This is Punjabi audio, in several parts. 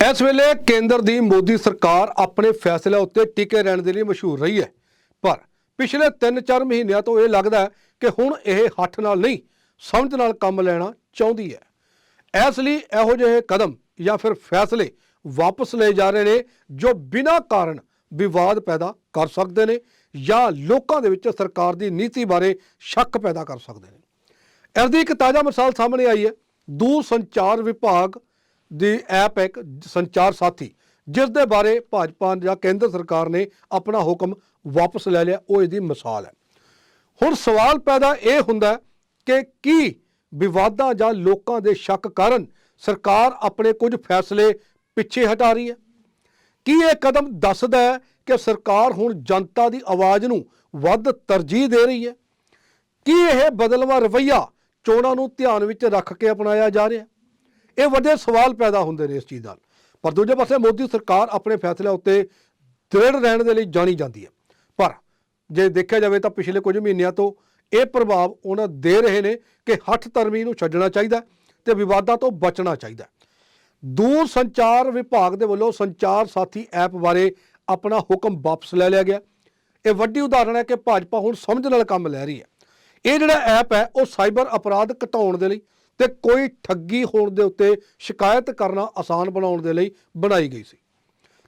ਇਸ ਵੇਲੇ ਕੇਂਦਰ ਦੀ ਮੋਦੀ ਸਰਕਾਰ ਆਪਣੇ ਫੈਸਲਿਆਂ ਉੱਤੇ ਟਿਕੇ ਰਹਿਣ ਦੇ ਲਈ ਮਸ਼ਹੂਰ ਰਹੀ ਹੈ। ਪਰ ਪਿਛਲੇ 3-4 ਮਹੀਨਿਆਂ ਤੋਂ ਇਹ ਲੱਗਦਾ ਹੈ ਕਿ ਹੁਣ ਇਹ ਹੱਥ ਨਾਲ ਨਹੀਂ, ਸਮਝ ਨਾਲ ਕੰਮ ਲੈਣਾ ਚਾਹੁੰਦੀ ਹੈ। ਇਸ ਲਈ ਇਹੋ ਜਿਹੇ ਕਦਮ ਜਾਂ ਫਿਰ ਫੈਸਲੇ ਵਾਪਸ ਲਏ ਜਾ ਰਹੇ ਨੇ, ਜੋ ਬਿਨਾਂ ਕਾਰਨ ਵਿਵਾਦ ਪੈਦਾ ਕਰ ਸਕਦੇ ਨੇ ਜਾਂ ਲੋਕਾਂ ਦੇ ਵਿੱਚ ਸਰਕਾਰ ਦੀ ਨੀਤੀ ਬਾਰੇ ਸ਼ੱਕ ਪੈਦਾ ਕਰ ਸਕਦੇ ਨੇ। ਇਸ ਦੀ ਇੱਕ ਤਾਜ਼ਾ ਮਿਸਾਲ ਸਾਹਮਣੇ ਆਈ ਹੈ। ਦੂਰ ਸੰਚਾਰ ਵਿਭਾਗ ਦੀ ਐਪ ਹੈ ਇੱਕ ਸੰਚਾਰ ਸਾਥੀ, ਜਿਸ ਦੇ ਬਾਰੇ ਭਾਜਪਾ ਜਾਂ ਕੇਂਦਰ ਸਰਕਾਰ ਨੇ ਆਪਣਾ ਹੁਕਮ ਵਾਪਸ ਲੈ ਲਿਆ, ਉਹ ਇਹਦੀ ਮਿਸਾਲ ਹੈ। ਹੁਣ ਸਵਾਲ ਪੈਦਾ ਇਹ ਹੁੰਦਾ ਕਿ ਕੀ ਵਿਵਾਦਾਂ ਜਾਂ ਲੋਕਾਂ ਦੇ ਸ਼ੱਕ ਕਾਰਨ ਸਰਕਾਰ ਆਪਣੇ ਕੁਝ ਫੈਸਲੇ ਪਿੱਛੇ ਹਟਾ ਰਹੀ ਹੈ? ਕੀ ਇਹ ਕਦਮ ਦੱਸਦਾ ਹੈ ਕਿ ਸਰਕਾਰ ਹੁਣ ਜਨਤਾ ਦੀ ਆਵਾਜ਼ ਨੂੰ ਵੱਧ ਤਰਜੀਹ ਦੇ ਰਹੀ ਹੈ? ਕੀ ਇਹ ਬਦਲਵਾ ਰਵਈਆ ਚੋਣਾਂ ਨੂੰ ਧਿਆਨ ਵਿੱਚ ਰੱਖ ਕੇ ਅਪਣਾਇਆ ਜਾ ਰਿਹਾ ਹੈ? ਇਹ ਵੱਡੇ ਸਵਾਲ ਪੈਦਾ ਹੁੰਦੇ ਨੇ ਇਸ ਚੀਜ਼ ਨਾਲ। ਪਰ ਦੂਜੇ ਪਾਸੇ ਮੋਦੀ ਸਰਕਾਰ ਆਪਣੇ ਫੈਸਲੇ ਉੱਤੇ ਦ੍ਰਿੜ ਰਹਿਣ ਦੇ ਲਈ ਜਾਣੀ ਜਾਂਦੀ ਹੈ। ਪਰ ਜੇ ਦੇਖਿਆ ਜਾਵੇ ਤਾਂ ਪਿਛਲੇ ਕੁਝ ਮਹੀਨਿਆਂ ਤੋਂ ਇਹ ਪ੍ਰਭਾਵ ਉਹਨਾਂ ਦੇ ਰਹੇ ਨੇ ਕਿ ਹੱਠ ਧਰਮੀ ਨੂੰ ਛੱਡਣਾ ਚਾਹੀਦਾ ਤੇ ਵਿਵਾਦਾਂ ਤੋਂ ਬਚਣਾ ਚਾਹੀਦਾ। ਦੂਰ ਸੰਚਾਰ ਵਿਭਾਗ ਦੇ ਵੱਲੋਂ ਸੰਚਾਰ ਸਾਥੀ ਐਪ ਬਾਰੇ ਆਪਣਾ ਹੁਕਮ ਵਾਪਸ ਲੈ ਲਿਆ ਗਿਆ। ਇਹ ਵੱਡੀ ਉਦਾਹਰਣ ਹੈ ਕਿ ਭਾਜਪਾ ਹੁਣ ਸਮਝ ਨਾਲ ਕੰਮ ਲੈ ਰਹੀ ਹੈ। ਇਹ ਜਿਹੜਾ ਐਪ ਹੈ, ਉਹ ਸਾਈਬਰ ਅਪਰਾਧ ਘਟਾਉਣ ਦੇ ਲਈ ਤੇ ਕੋਈ ਠੱਗੀ ਹੋਣ ਦੇ ਉੱਤੇ ਸ਼ਿਕਾਇਤ ਕਰਨਾ ਆਸਾਨ ਬਣਾਉਣ ਦੇ ਲਈ ਬਣਾਈ ਗਈ ਸੀ।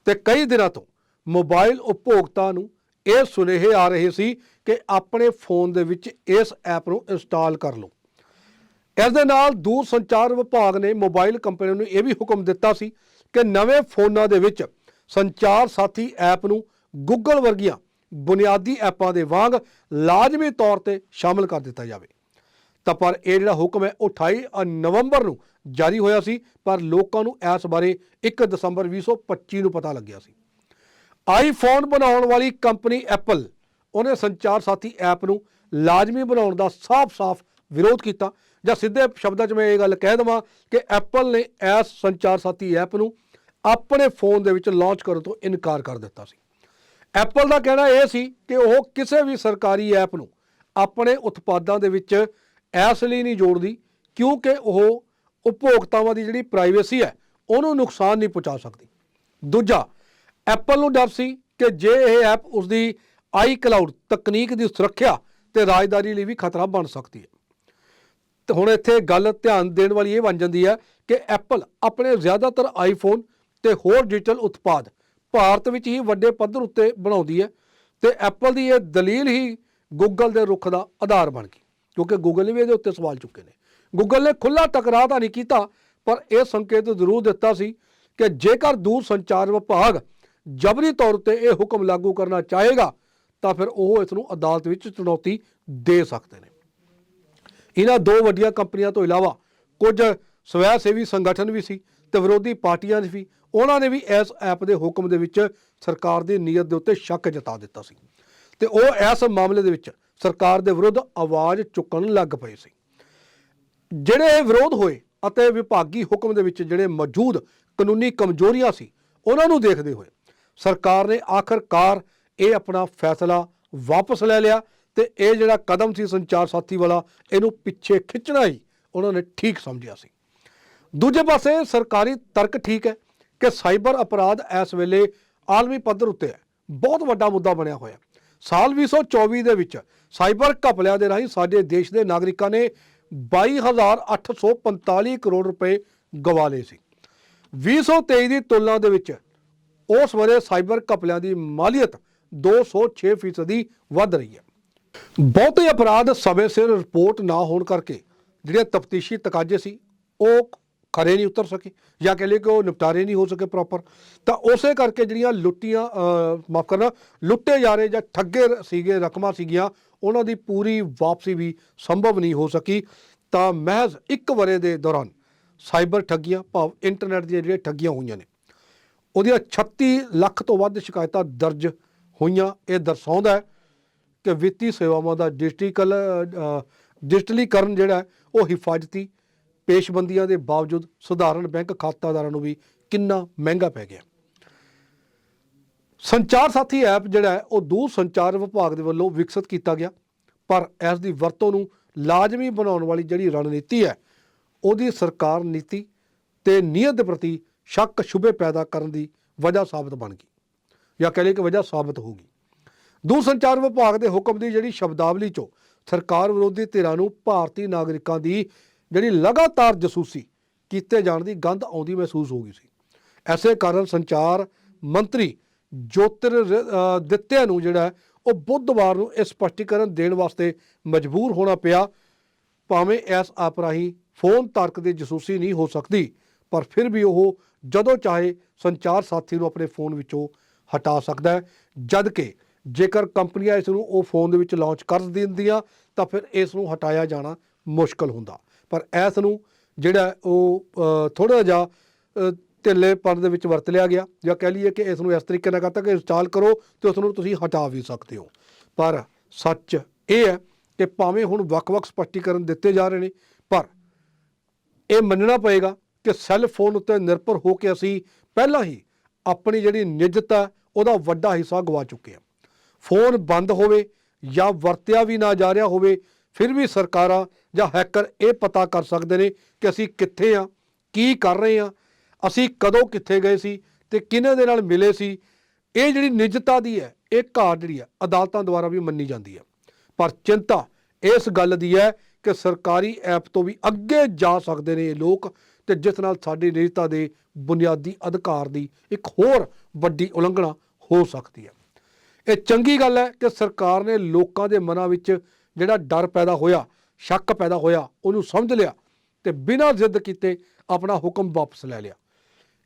ਤੇ ਕਈ ਦਿਨਾਂ ਤੋਂ ਮੋਬਾਈਲ ਉਪਭੋਗਤਾ ਨੂੰ ਇਹ ਸੁਨੇਹੇ ਆ ਰਹੇ ਸੀ ਕਿ ਆਪਣੇ ਫੋਨ ਦੇ ਵਿੱਚ ਇਸ ਐਪ ਨੂੰ ਇੰਸਟਾਲ ਕਰ ਲਓ। ਇਸ ਦੇ ਨਾਲ ਦੂਰ ਸੰਚਾਰ ਵਿਭਾਗ ਨੇ ਮੋਬਾਈਲ ਕੰਪਨੀਆਂ ਨੂੰ ਇਹ ਵੀ ਹੁਕਮ ਦਿੱਤਾ ਸੀ ਕਿ ਨਵੇਂ ਫੋਨਾਂ ਦੇ ਵਿੱਚ ਸੰਚਾਰ ਸਾਥੀ ਐਪ ਨੂੰ ਗੂਗਲ ਵਰਗੀਆਂ ਬੁਨਿਆਦੀ ਐਪਾਂ ਦੇ ਵਾਂਗ ਲਾਜ਼ਮੀ ਤੌਰ ਤੇ ਸ਼ਾਮਲ ਕਰ ਦਿੱਤਾ ਜਾਵੇ। ਤਾਂ ਪਰ ਇਹ ਜਿਹੜਾ ਹੁਕਮ ਹੈ ਉਹ 28 ਨਵੰਬਰ ਨੂੰ ਜਾਰੀ ਹੋਇਆ ਸੀ, ਪਰ ਲੋਕਾਂ ਨੂੰ ਇਸ ਬਾਰੇ 1 ਦਸੰਬਰ 2025 ਨੂੰ ਪਤਾ ਲੱਗਿਆ ਸੀ। ਆਈਫੋਨ ਬਣਾਉਣ ਵਾਲੀ ਕੰਪਨੀ ਐਪਲ, ਉਹਨੇ ਸੰਚਾਰ ਸਾਥੀ ਐਪ ਨੂੰ ਲਾਜ਼ਮੀ ਬਣਾਉਣ ਦਾ ਸਾਫ਼-ਸਾਫ਼ ਵਿਰੋਧ ਕੀਤਾ। ਜਾਂ ਸਿੱਧੇ ਸ਼ਬਦਾਂ 'ਚ ਮੈਂ ਇਹ ਗੱਲ ਕਹਿ ਦਵਾਂ ਕਿ ਐਪਲ ਨੇ ਇਸ ਸੰਚਾਰ ਸਾਥੀ ਐਪ ਨੂੰ ਆਪਣੇ ਫੋਨ ਦੇ ਵਿੱਚ ਲਾਂਚ ਕਰਨ ਤੋਂ ਇਨਕਾਰ ਕਰ ਦਿੱਤਾ ਸੀ। ਐਪਲ ਦਾ ਕਹਿਣਾ ਇਹ ਸੀ ਕਿ ਉਹ ਕਿਸੇ ਵੀ ਸਰਕਾਰੀ ਐਪ ਨੂੰ ਆਪਣੇ ਉਤਪਾਦਾਂ ਦੇ ਵਿੱਚ ਇਸ ਲਈ ਨਹੀਂ ਜੋੜਦੀ, ਕਿਉਂਕਿ ਉਹ ਉਪਭੋਗਤਾਵਾਂ ਦੀ ਜਿਹੜੀ ਪ੍ਰਾਈਵੇਸੀ ਹੈ, ਉਹਨੂੰ ਨੁਕਸਾਨ ਨਹੀਂ ਪਹੁੰਚਾ ਸਕਦੀ। ਦੂਜਾ ਐਪਲ ਨੂੰ ਡਰ ਸੀ ਕਿ ਜੇ ਇਹ ਐਪ ਉਸਦੀ ਆਈ ਕਲਾਉਡ ਤਕਨੀਕ ਦੀ ਸੁਰੱਖਿਆ ਤੇ ਰਾਜਦਾਰੀ ਲਈ ਵੀ ਖਤਰਾ ਬਣ ਸਕਦੀ ਹੈ। ਤੇ ਹੁਣ ਇੱਥੇ ਗੱਲ ਧਿਆਨ ਦੇਣ ਵਾਲੀ ਇਹ ਬਣ ਜਾਂਦੀ ਹੈ ਕਿ ਐਪਲ ਆਪਣੇ ਜ਼ਿਆਦਾਤਰ ਆਈਫੋਨ ਤੇ ਹੋਰ ਡਿਜੀਟਲ ਉਤਪਾਦ ਭਾਰਤ ਵਿੱਚ ਹੀ ਵੱਡੇ ਪੱਧਰ ਉੱਤੇ ਬਣਾਉਂਦੀ ਹੈ ਤੇ ਐਪਲ ਦੀ ਇਹ ਦਲੀਲ ਹੀ ਗੂਗਲ ਦੇ ਰੁਖ ਦਾ ਆਧਾਰ ਬਣ ਗਈ। ਕਿਉਂਕਿ ਗੂਗਲ ਨੇ ਵੀ ਇਹਦੇ ਉੱਤੇ ਸਵਾਲ ਚੁੱਕੇ ਨੇ। ਗੂਗਲ ਨੇ ਖੁੱਲਾ ਟਕਰਾਅ ਤਾਂ ਨਹੀਂ ਕੀਤਾ, ਪਰ ਇਹ ਸੰਕੇਤ ਜ਼ਰੂਰ ਦਿੱਤਾ ਸੀ ਕਿ ਜੇਕਰ ਦੂਰ ਸੰਚਾਰ ਵਿਭਾਗ ਜਬਰੀ ਤੌਰ ਤੇ ਇਹ ਹੁਕਮ ਲਾਗੂ ਕਰਨਾ ਚਾਹੇਗਾ, ਤਾਂ ਫਿਰ ਉਹ ਇਸ ਨੂੰ ਅਦਾਲਤ ਵਿੱਚ ਚੁਣੌਤੀ ਦੇ ਸਕਦੇ ਨੇ। ਇਹਨਾਂ ਦੋ ਵੱਡੀਆਂ ਕੰਪਨੀਆਂ ਤੋਂ ਇਲਾਵਾ ਕੁਝ ਸਵੈ ਸੇਵੀ ਸੰਗਠਨ ਵੀ ਸੀ ਤੇ ਵਿਰੋਧੀ ਪਾਰਟੀਆਂ ਵੀ। ਉਹਨਾਂ ਨੇ ਵੀ ਇਸ ਐਪ ਦੇ ਹੁਕਮ ਦੇ ਵਿੱਚ ਸਰਕਾਰ ਦੀ ਨੀਅਤ ਦੇ ਉੱਤੇ ਸ਼ੱਕ ਜਤਾ ਦਿੱਤਾ ਸੀ। ਤੇ ਉਹ ਇਸ ਮਾਮਲੇ ਦੇ ਵਿੱਚ ਸਰਕਾਰ ਦੇ ਵਿਰੁੱਧ ਆਵਾਜ਼ ਚੁੱਕਣ ਲੱਗ ਪਏ ਸੀ। ਜਿਹੜੇ ਵਿਰੋਧ ਹੋਏ ਅਤੇ ਵਿਭਾਗੀ ਹੁਕਮ ਦੇ ਵਿੱਚ ਜਿਹੜੇ ਮੌਜੂਦ ਕਾਨੂੰਨੀ ਕਮਜ਼ੋਰੀਆਂ ਸੀ, ਉਹਨਾਂ ਨੂੰ ਦੇਖਦੇ ਹੋਏ ਸਰਕਾਰ ਨੇ ਆਖਰਕਾਰ ਇਹ ਆਪਣਾ ਫੈਸਲਾ ਵਾਪਸ ਲੈ ਲਿਆ ਤੇ ਇਹ ਜਿਹੜਾ ਕਦਮ ਸੀ ਸੰਚਾਰ ਸਾਥੀ ਵਾਲਾ, ਇਹਨੂੰ ਪਿੱਛੇ ਖਿੱਚਣਾ ਹੀ ਉਹਨਾਂ ਨੇ ਠੀਕ ਸਮਝਿਆ ਸੀ। ਦੂਜੇ ਪਾਸੇ ਸਰਕਾਰੀ ਤਰਕ ਠੀਕ ਹੈ ਕਿ ਸਾਈਬਰ ਅਪਰਾਧ ਇਸ ਵੇਲੇ ਆਲਮੀ ਪੱਧਰ ਉੱਤੇ ਹੈ। ਬਹੁਤ ਵੱਡਾ ਮੁੱਦਾ ਬਣਿਆ ਹੋਇਆ ਸਾਲ 2024 ਦੇ ਵਿੱਚ ਸਾਈਬਰ ਘਪਲਿਆਂ ਦੇ ਰਾਹੀਂ ਸਾਡੇ ਦੇਸ਼ ਦੇ ਨਾਗਰਿਕਾਂ ਨੇ 22845 ਕਰੋੜ ਰੁਪਏ ਗਵਾ ਲਏ ਸੀ। 2023 ਦੀ ਤੁਲਨਾ ਦੇ ਵਿੱਚ ਉਸ ਵੇਲੇ ਸਾਈਬਰ ਘਪਲਿਆਂ ਦੀ ਮਾਲੀਅਤ 206 ਫੀਸਦੀ ਵੱਧ ਰਹੀ ਹੈ। ਬਹੁਤੇ ਅਪਰਾਧ ਸਮੇਂ ਸਿਰ ਰਿਪੋਰਟ ਨਾ ਹੋਣ ਕਰਕੇ ਜਿਹੜੇ ਤਫਤੀਸ਼ੀ ਤਕਾਜ਼ੇ ਸੀ, ਉਹ ਖਰੇ ਨਹੀਂ ਉਤਰ ਸਕੇ ਜਾਂ ਕਹ ਲਈਏ ਕਿ ਉਹ ਨਿਪਟਾਰੇ ਨਹੀਂ ਹੋ ਸਕੇ ਪ੍ਰੋਪਰ ਤਾਂ ਉਸੇ ਕਰਕੇ ਜਿਹੜੀਆਂ ਲੁੱਟੀਆਂ ਮਾਫ ਕਰਨਾ ਲੁੱਟੇ ਜਾ ਰਹੇ ਜਾਂ ਠੱਗੇ ਸੀਗੇ ਰਕਮਾਂ ਸੀਗੀਆਂ ਉਹਨਾਂ ਦੀ ਪੂਰੀ ਵਾਪਸੀ ਵੀ ਸੰਭਵ ਨਹੀਂ ਹੋ ਸਕੀ। ਤਾਂ ਮਹਿਜ਼ ਇੱਕ ਵਰੇ ਦੇ ਦੌਰਾਨ ਸਾਈਬਰ ਠੱਗੀਆਂ ਭਾਵ ਇੰਟਰਨੈਟ ਦੀਆਂ ਜਿਹੜੀਆਂ ਠੱਗੀਆਂ ਹੋਈਆਂ ਨੇ ਉਹਦੀਆਂ 36 ਲੱਖ ਤੋਂ ਵੱਧ ਸ਼ਿਕਾਇਤਾਂ ਦਰਜ ਹੋਈਆਂ। ਇਹ ਦਰਸਾਉਂਦਾ ਹੈ ਕਿ ਵਿੱਤੀ ਸੇਵਾਵਾਂ ਦਾ ਡਿਜੀਟਲ ਅ, ਡਿਜੀਟਲੀਕਰਨ ਜਿਹੜਾ ਉਹ ਹਿਫਾਜ਼ਤੀ ਪੇਸ਼ਬੰਦੀਆਂ ਦੇ ਬਾਵਜੂਦ ਸਧਾਰਨ ਬੈਂਕ ਖਾਤਾਦਾਰਾਂ ਨੂੰ ਵੀ ਕਿੰਨਾ ਮਹਿੰਗਾ ਪੈ ਗਿਆ। ਸੰਚਾਰ ਸਾਥੀ ਐਪ ਜਿਹੜਾ ਹੈ, ਉਹ ਦੂਰ ਸੰਚਾਰ ਵਿਭਾਗ ਦੇ ਵੱਲੋਂ ਵਿਕਸਿਤ ਕੀਤਾ ਗਿਆ, ਪਰ ਇਸ ਦੀ ਵਰਤੋਂ ਨੂੰ ਲਾਜ਼ਮੀ ਬਣਾਉਣ ਵਾਲੀ ਜਿਹੜੀ ਰਣਨੀਤੀ ਹੈ, ਉਹਦੀ ਸਰਕਾਰ ਨੀਤੀ ਤੇ ਨੀਅਤ ਦੇ ਪ੍ਰਤੀ ਸ਼ੱਕ ਸ਼ੁਬੇ ਪੈਦਾ ਕਰਨ ਦੀ ਵਜ੍ਹਾ ਸਾਬਤ ਬਣ ਗਈ, ਜਾਂ ਕਹਿ ਲਈਏ ਕਿ ਵਜ੍ਹਾ ਸਾਬਤ ਹੋ ਗਈ। ਦੂਰ ਸੰਚਾਰ ਵਿਭਾਗ ਦੇ ਹੁਕਮ ਦੀ ਜਿਹੜੀ ਸ਼ਬਦਾਵਲੀ ਚੋਂ ਸਰਕਾਰ ਵਿਰੋਧੀ ਧਿਰਾਂ ਨੂੰ ਭਾਰਤੀ ਨਾਗਰਿਕਾਂ ਦੀ ਜਿਹੜੀ ਲਗਾਤਾਰ ਜਸੂਸੀ ਕੀਤੇ ਜਾਣ ਦੀ ਗੰਧ ਆਉਂਦੀ ਮਹਿਸੂਸ ਹੋ ਗਈ ਸੀ। ਐਸੇ ਕਾਰਨ ਸੰਚਾਰ ਮੰਤਰੀ ਜੋਤਿਰ ਅ, ਦਿੱਤਿਆ ਨੂੰ ਜਿਹੜਾ ਉਹ ਬੁੱਧਵਾਰ ਨੂੰ ਇਹ ਸਪਸ਼ਟੀਕਰਨ ਦੇਣ ਵਾਸਤੇ ਮਜਬੂਰ ਹੋਣਾ ਪਿਆ। ਭਾਵੇਂ ਇਸ ਆਪ ਰਾਹੀਂ ਫੋਨ ਤਰਕ ਦੀ ਜਸੂਸੀ ਨਹੀਂ ਹੋ ਸਕਦੀ ਪਰ ਫਿਰ ਵੀ ਉਹ ਜਦੋਂ ਚਾਹੇ ਸੰਚਾਰ ਸਾਥੀ ਨੂੰ ਆਪਣੇ ਫੋਨ ਵਿੱਚੋਂ ਹਟਾ ਸਕਦਾ ਹੈ। ਜਦ ਕਿ ਜੇਕਰ ਕੰਪਨੀਆਂ ਇਸ ਨੂੰ ਉਹ ਫੋਨ ਦੇ ਵਿੱਚ ਲਾਂਚ ਕਰ ਦਿੰਦੀਆਂ ਤਾਂ ਫਿਰ ਇਸ ਨੂੰ ਹਟਾਇਆ ਜਾਣਾ ਮੁਸ਼ਕਲ ਹੁੰਦਾ। ਪਰ ਇਸ ਨੂੰ ਜਿਹੜਾ ਉਹ ਥੋੜਾ ਜਿਹਾ ਅ, ਦੇ ਵਿੱਚ ਵਰਤ ਲਿਆ ਗਿਆ ਜਾਂ ਕਹਿ ਲਈਏ ਕਿ ਇਸ ਨੂੰ ਇਸ ਤਰੀਕੇ ਨਾਲ ਕਰਤਾ ਕਿ ਇੰਸਟਾਲ ਕਰੋ ਤੇ ਉਸ ਨੂੰ ਤੁਸੀਂ ਹਟਾ ਵੀ ਸਕਦੇ ਹੋ। ਪਰ ਸੱਚ ਇਹ ਹੈ ਕਿ ਭਾਵੇਂ ਹੁਣ ਵੱਖ-ਵੱਖ ਸਪਸ਼ਟੀਕਰਨ ਦਿੱਤੇ ਜਾ ਰਹੇ ਨੇ ਪਰ ਇਹ ਮੰਨਣਾ ਪਏਗਾ ਕਿ ਸੈੱਲ ਫੋਨ ਉੱਤੇ ਨਿਰਭਰ ਹੋ ਕੇ ਅਸੀਂ ਪਹਿਲਾਂ ਹੀ ਆਪਣੀ ਜਿਹੜੀ ਨਿੱਜਤਾ ਉਹਦਾ ਵੱਡਾ ਹਿੱਸਾ ਗਵਾ ਚੁੱਕੇ ਹਾਂ। ਫੋਨ ਬੰਦ ਹੋਵੇ ਜਾਂ ਵਰਤਿਆ ਵੀ ਨਾ ਜਾ ਰਿਹਾ ਹੋਵੇ ਫਿਰ ਵੀ ਸਰਕਾਰਾਂ ਜਾਂ ਹੈਕਰ ਇਹ ਪਤਾ ਕਰ ਸਕਦੇ ਨੇ ਕਿ ਅਸੀਂ ਕਿੱਥੇ ਆ, ਕੀ ਕਰ ਰਹੇ ਆ, ਅਸੀਂ ਕਦੋਂ ਕਿੱਥੇ ਗਏ ਸੀ ਤੇ ਕਿਹਨਾਂ ਦੇ ਨਾਲ ਮਿਲੇ ਸੀ। ਇਹ ਜਿਹੜੀ ਨਿੱਜਤਾ ਦੀ ਹੈ, ਇਹ ਘਾਟ ਜਿਹੜੀ ਹੈ, ਅਦਾਲਤਾਂ ਦੁਆਰਾ ਵੀ ਮੰਨੀ ਜਾਂਦੀ ਹੈ। ਪਰ ਚਿੰਤਾ ਇਸ ਗੱਲ ਦੀ ਹੈ ਕਿ ਸਰਕਾਰੀ ਐਪ ਤੋਂ ਵੀ ਅੱਗੇ ਜਾ ਸਕਦੇ ਨੇ ਇਹ ਲੋਕ ਤੇ ਜਿਸ ਨਾਲ ਸਾਡੀ ਨਿੱਜਤਾ ਦੇ ਬੁਨਿਆਦੀ ਅਧਿਕਾਰ ਦੀ ਇੱਕ ਹੋਰ ਵੱਡੀ ਉਲੰਘਣਾ ਹੋ ਸਕਦੀ ਹੈ। ਇਹ ਚੰਗੀ ਗੱਲ ਹੈ ਕਿ ਸਰਕਾਰ ਨੇ ਲੋਕਾਂ ਦੇ ਮਨਾਂ ਵਿੱਚ ਜਿਹੜਾ ਡਰ ਪੈਦਾ ਹੋਇਆ, ਸ਼ੱਕ ਪੈਦਾ ਹੋਇਆ, ਉਹਨੂੰ ਸਮਝ ਲਿਆ ਤੇ ਬਿਨਾਂ ਜ਼ਿੱਦ ਕੀਤੇ ਆਪਣਾ ਹੁਕਮ ਵਾਪਸ ਲੈ ਲਿਆ।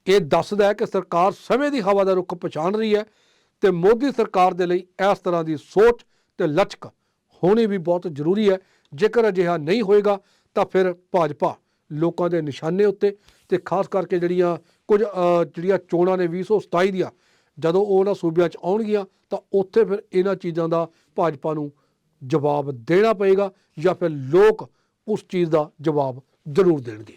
ਇਹ ਦੱਸਦਾ ਹੈ ਕਿ ਸਰਕਾਰ ਸਮੇਂ ਦੀ ਹਵਾ ਦਾ ਰੁਖ ਪਛਾਣ ਰਹੀ ਹੈ ਤੇ ਮੋਦੀ ਸਰਕਾਰ ਦੇ ਲਈ ਇਸ ਤਰ੍ਹਾਂ ਦੀ ਸੋਚ ਤੇ ਲਚਕ ਹੋਣੀ ਵੀ ਬਹੁਤ ਜ਼ਰੂਰੀ ਹੈ। ਜੇਕਰ ਅਜਿਹਾ ਨਹੀਂ ਹੋਏਗਾ ਤਾਂ ਫਿਰ ਭਾਜਪਾ ਲੋਕਾਂ ਦੇ ਨਿਸ਼ਾਨੇ ਉੱਤੇ ਤੇ ਖਾਸ ਕਰਕੇ ਜਿਹੜੀਆਂ ਕੁਝ ਜਿਹੜੀਆਂ ਚੋਣਾਂ ਨੇ 2027 ਦੀਆਂ, ਜਦੋਂ ਉਹ ਉਹਨਾਂ ਸੂਬਿਆਂ 'ਚ ਆਉਣਗੀਆਂ ਤਾਂ ਉੱਥੇ ਫਿਰ ਇਹਨਾਂ ਚੀਜ਼ਾਂ ਦਾ ਭਾਜਪਾ ਨੂੰ ਜਵਾਬ ਦੇਣਾ ਪਏਗਾ ਜਾਂ ਫਿਰ ਲੋਕ ਉਸ ਚੀਜ਼ ਦਾ ਜਵਾਬ ਜ਼ਰੂਰ ਦੇਣਗੇ।